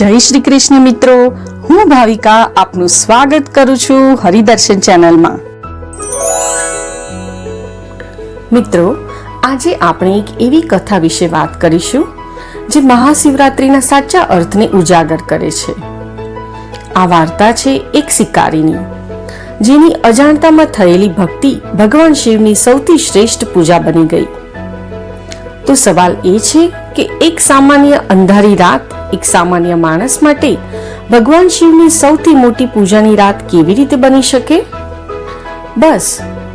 જય શ્રી કૃષ્ણ મિત્રો. હું ભાવિકા આપનું સ્વાગત કરું છું હરિદર્શન ચેનલમાં. મિત્રો, આજે આપણે એક એવી કથા વિશે વાત કરીશું, જે મહાશિવરાત્રિના સાચા અર્થને ઉજાગર કરે છે. આ વાર્તા છે એક શિકારીની, જેની અજાણતામાં થયેલી ભક્તિ ભગવાન શિવની સૌથી શ્રેષ્ઠ પૂજા બની ગઈ. તો સવાલ એ છે કે એક સામાન્ય અંધારી રાત એક સામાન્ય માણસ માટે ભગવાન શિવની સૌથી મોટી પૂજાની રાત કેવી રીતે બની શકે? બસ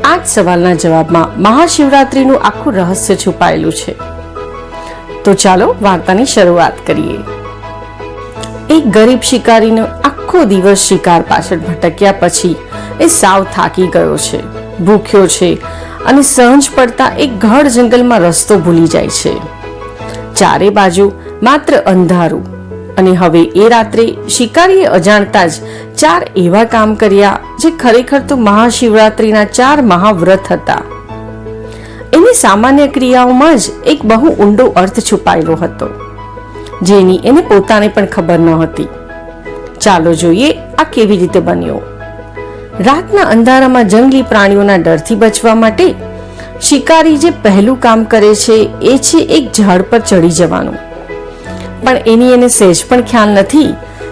આ જ સવાલના જવાબમાં મહાશિવરાત્રિનું આખું રહસ્ય છુપાયેલું છે. તો ચાલો વાર્તાની શરૂઆત કરીએ. એક ગરીબ શિકારીનો આખો દિવસ શિકાર પાછળ ભટક્યા પછી એ સાવ થાકી ગયો છે, ભૂખ્યો છે અને સહજ પડતા એક ઘર જંગલમાં રસ્તો ભૂલી જાય છે. ચારે બાજુ માત્ર અંધારું. અને હવે એ રાત્રે શિકારીએ અજાણતા જ ચાર એવા કામ કર્યા જે ખરેખર તો મહાશિવરાત્રિના ચાર મહાવ્રત હતા. એની સામાન્ય ક્રિયાઓમાં જ એક બહુ ઊંડો અર્થ છુપાયેલો હતો, જેની એને પોતાને પણ ખબર ન હતી ચાલો જોઈએ આ કેવી રીતે બન્યો. રાતના અંધારામાં જંગલી પ્રાણીઓના ડરથી બચવા માટે શિકારી જે પહેલું કામ કરે છે એ છે એક ઝાડ પર ચડી જવાનું. પણ એની એને સહેજ પણ ખ્યાલ નથી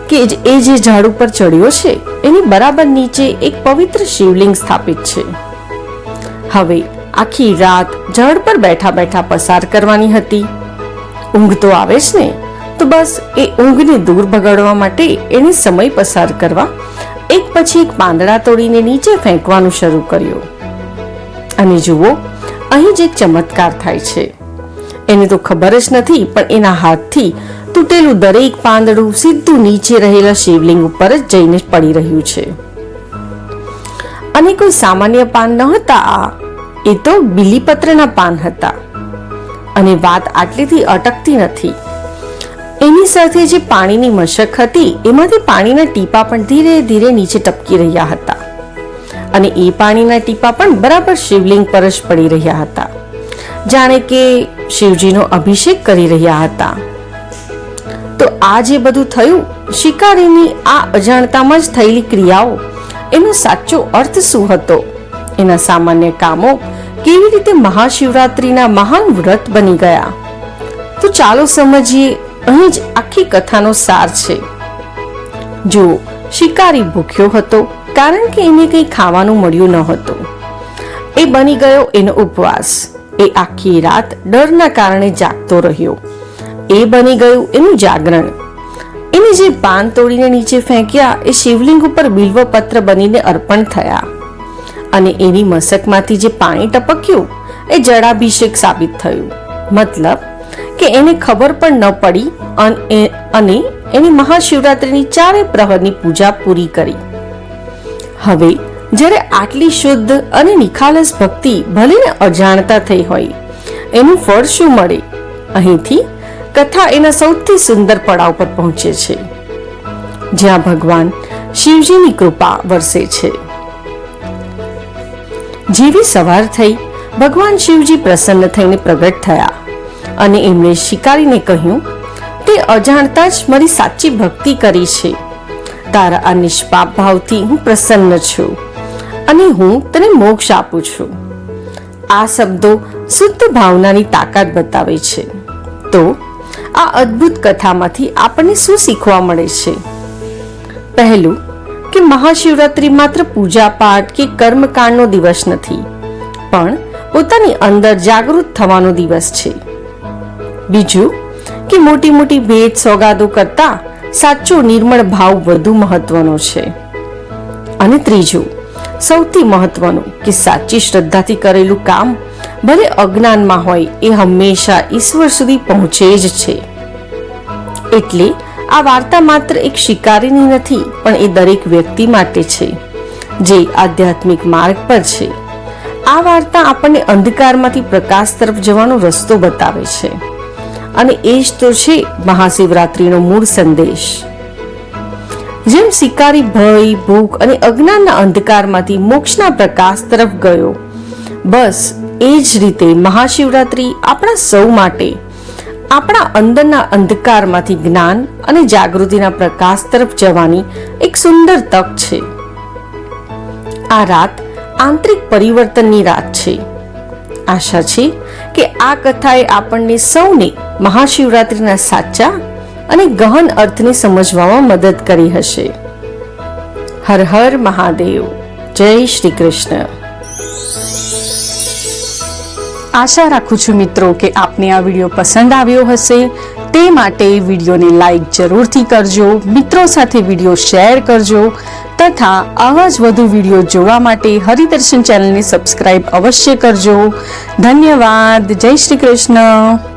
કે એ જે ઝાડ ઉપર ચડ્યો છે, એની બરાબર નીચે એક પવિત્ર શિવલિંગ સ્થાપિત છે. હવે આખી રાત ઝાડ પર બેઠા બેઠા પસાર કરવાની હતી. ઊંઘ તો આવે જ ને, તો બસ એ ઊંઘને દૂર ભગાડવા માટે એને સમય પસાર કરવા, એક પછી એક પાંદડા તોડીને નીચે ફેંકવાનું શરૂ કર્યું. અને જુઓ, અહીં જ એક ચમત્કાર થાય છે. એને તો ખબર જ નથી, પણ એના હાથથી તૂટેલું દરેક પાંદડું સીધું નીચે રહેલા શિવલિંગ ઉપર જ જઈને પડી રહ્યું છે. અને કોઈ સામાન્ય પાન ન હતા આ. એ તો બીલીપત્રના પાન હતા. અને વાત આટલીથી અટકતી નથી. એની સાથે જે પાણીની મશક હતી, એમાંથી પાણીના ટીપા પણ ધીરે ધીરે નીચે ટપકી રહ્યા હતા. અને એ પાણીના ટીપા પણ બરાબર શિવલિંગ પર જ પડી રહ્યા હતા. જાણે કે શિવજીનો અભિષેક કરી રહ્યા હતા. તો આ જે બધું થયું, શિકારીની આ અજાણતામાં જ થયેલી ક્રિયાઓ, એનો સાચો અર્થ શું હતો? એના સામાન્ય કામો કેવી રીતે મહાશિવરાત્રિના મહાન વ્રત બની ગયા? તો ચાલો સમજીએ, અહીં જ આખી કથાનો સાર છે. જો શિકારી ભૂખ્યો હતો, કારણ કે એને કંઈ ખાવાનું મળ્યું ન હતું. એ બની ગયો એનો ઉપવાસ. એ આખી રાત ડરના કારણે જાગતો રહ્યો. એ બની ગયું એનું જાગરણ. એને જે પાન તોડીને નીચે ફેંક્યા, એ શિવલિંગ ઉપર બિલ્વપત્ર બનીને અર્પણ થયા. અને એની મસકમાંથી જે પાણી ટપક્યું, એ જળાભિષેક સાબિત થયું. મતલબ કે એને ખબર પણ ન પડી અને એની મહાશિવરાત્રિની ચારે પ્રહરની પૂજા પૂરી કરી. હવે, જ્યારે આટલી શુદ્ધ અને નિખાલસ ભક્તિ ભલેને અજાણતા થઈ હોય, એનું ફળ શું મળે? અહીંથી કથા એના સૌથી સુંદર પડાવ પર પહોંચે છે, જ્યાં ભગવાન શિવજીની કૃપા વરસે છે. જેવી સવાર થઈ, ભગવાન શિવજી પ્રસન્ન થઈને પ્રગટ થયા અને એમણે શિકારીને કહ્યું, તે અજાણતા જ મારી સાચી ભક્તિ કરી છે. તારા આ નિષ્પાપ ભાવથી હું પ્રસન્ન છું અને હું તને મોક્ષ આપું છું. આ શબ્દો શુદ્ધ ભાવનાની તાકાત બતાવે છે. તો આ અદ્ભુત કથામાંથી આપણને શું શીખવા મળે છે? પહેલું, કે મહાશિવરાત્રિ માત્ર પૂજા પાઠ કે કર્મકાંડનો દિવસ નથી, પણ પોતાની અંદર જાગૃત થવાનો દિવસ છે. બીજું, કે મોટી મોટી ભેટ સોગાદો કરતા સાચો નિર્મળ ભાવ વધુ મહત્વનો છે. અને ત્રીજું, સૌથી મહત્વનું, કે સાચી શ્રદ્ધાથી કરેલું કામ ભલે અજ્ઞાનમાં હોય એ હંમેશા ઈશ્વર સુધી પહોંચે જ છે. એટલે આ વાર્તા માત્ર એક શિકારીની નથી, પણ એ દરેક વ્યક્તિ માટે છે, જે આધ્યાત્મિક માર્ગ પર છે. આ વાર્તા આપણને અંધકારમાંથી પ્રકાશ તરફ જવાનો રસ્તો બતાવે છે. અને એ જ તો છે મહાશિવરાત્રિનો મૂળ સંદેશ. જેમ શિકારી ભય, ભૂખ અને અજ્ઞાનના અંધકારમાંથી મોક્ષના પ્રકાશ તરફ ગયો, બસ એ જ રીતે મહાશિવરાત્રિ આપણા સૌ માટે આપણા અંદરના અંધકારમાંથી જ્ઞાન અને જાગૃતિના પ્રકાશ તરફ જવાની એક સુંદર તક છે. આ રાત આંતરિક પરિવર્તનની રાત છે. આશા છે કે આ કથાએ આપણને સૌને મહાશિવરાત્રિના સાચા અને ગહન અર્થને સમજવામાં મદદ કરી હશે. હર હર મહાદેવ. જય શ્રી કૃષ્ણ. આશા રાખું છું મિત્રો કે આપને આ વીડિયો પસંદ આવ્યો હશે. તે માટે વિડીયોને લાઈક જરૂરથી કરજો, મિત્રો સાથે વીડિયો શેર કરજો, તથા આવા જ વધુ વીડિયો જોવા માટે હરિદર્શન ચેનલને સબસ્ક્રાઇબ અવશ્ય કરજો. ધન્યવાદ, જય શ્રી કૃષ્ણ.